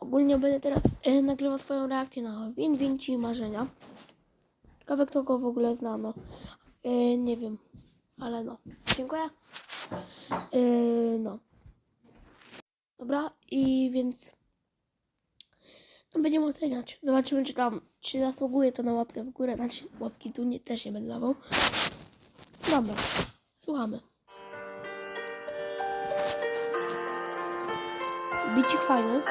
Ogólnie będę teraz e, nagrywał swoją reakcję na Win Win Ci Marzenia. Ciekawe kto go w ogóle zna, no. E, nie wiem, ale no. Dziękuję. E, no. Dobra, i więc no, będziemy oceniać. Zobaczymy, czy tam, czy zasługuje to na łapkę w górę. Znaczy, łapki tu nie, też nie będę dawał. Dobra, słuchamy. Bicik fajny.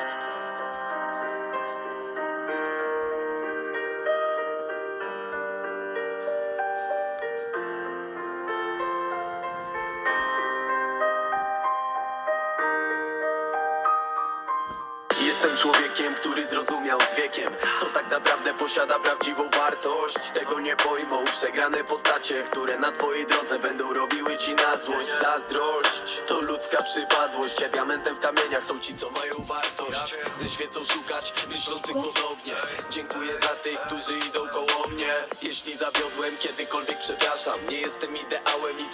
Jestem człowiekiem, który zrozumiał z wiekiem Co tak naprawdę posiada prawdziwą wartość. Tego nie pojmą przegrane postacie Które na twojej drodze będą robiły ci na złość. Zazdrość to ludzka przypadłość. Ja diamentem w kamieniach są ci, co mają wartość. Ze świecą szukać myślących podobnie. Dziękuję za tych, którzy idą koło mnie. Jeśli zawiodłem, kiedykolwiek przepraszam. Nie jestem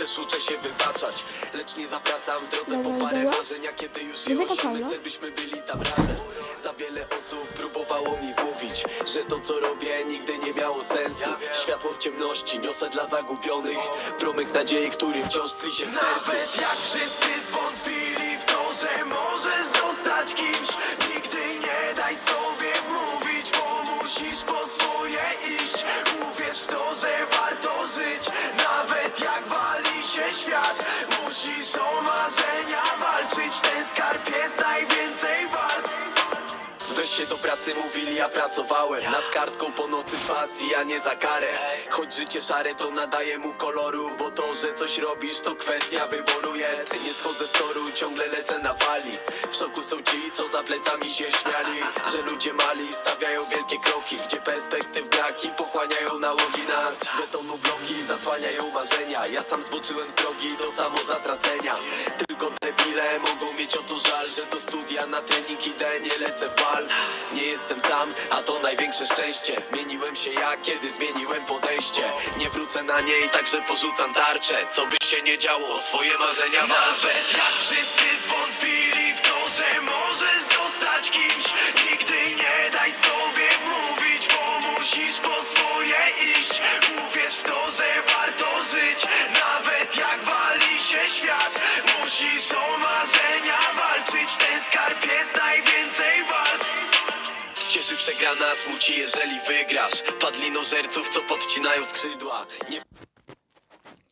też uczę się wybaczać Lecz nie zawracam w drodze po parę marzenia Kiedy już je osiągnę, chcę byśmy byli tam razem. Za wiele osób próbowało mi wmówić Że to co robię nigdy nie miało sensu. Światło w ciemności niosę dla zagubionych. Promyk nadziei, który wciąż tli się w sercu. Nawet jak wszyscy zwątpili w to, że możesz zostać kimś Nigdy nie daj sobie wmówić, bo musisz po swoje iść. Uwierz w to, że warto żyć Musisz o marzenia walczyć Ten skarb się do pracy, mówili, ja pracowałem Nad kartką po nocy z pasji, a nie za karę. Choć życie szare to nadaje mu koloru Bo to, że coś robisz to kwestia wyboru jest. Nie schodzę z toru, ciągle lecę na fali. W szoku są ci, co za plecami się śmiali Że ludzie mali stawiają wielkie kroki Gdzie perspektyw brak i pochłaniają nałogi nas. Betonu bloki zasłaniają marzenia Ja sam zboczyłem z drogi do samozatracenia. Tylko debile mogą mieć o to żal Że do studia na trening idę, nie lecę a to największe szczęście. Zmieniłem się ja, kiedy zmieniłem podejście. Nie wrócę na niej, także porzucam tarczę. Co by się nie działo, swoje marzenia walczę jak wszyscy zwątpili w to, że możesz zostać kimś przegrana, smuci jeżeli wygrasz. Padli nożerców, co podcinają skrzydła. Nie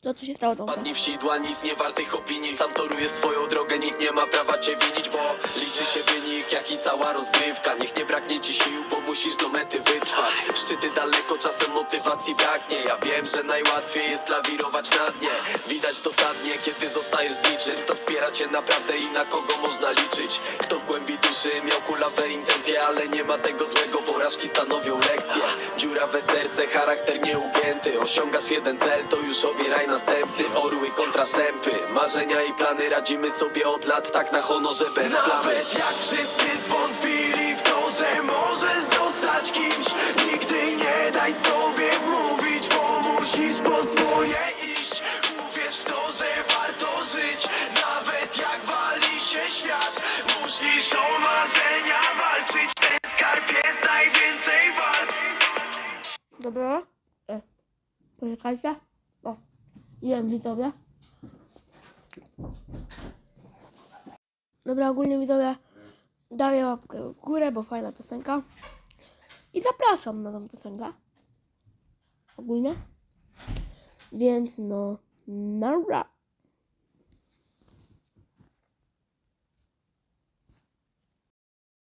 Co tu się stało tam? Padnij w sidła, nic nie wartych opinii. Sam toruję swoją drogę, nikt nie ma prawa cię winić Bo liczy się wynik, jak i cała rozgrywka. Niech nie braknie ci sił, bo musisz do mety wytrwać. Szczyty daleko, czasem motywacji braknie. Ja wiem, że najłatwiej jest lawirować na dnie. Widać dosadnie, kiedy zostajesz z niczym To wspiera cię naprawdę i na kogo można liczyć. Kto w głębi miał kulawe intencje Ale nie ma tego złego, porażki stanowią lekcje. Dziurawe serce, charakter nieugięty Osiągasz jeden cel, to już obieraj następny. Orły kontra sępy, marzenia i plany Radzimy sobie od lat, tak na honorze bez Nawet jak wszyscy zwątpili w to, że możesz zostać kimś Nigdy nie daj sobie wmówić, Musisz o marzenia walczyć Ten skarb jest najwięcej wart Dobra. E, poczekajcie. O, jem widzowie. Dobra, ogólnie widzowie, daję łapkę w górę, bo fajna piosenka. I zapraszam na tą piosenkę. Ogólnie. Więc no, nara.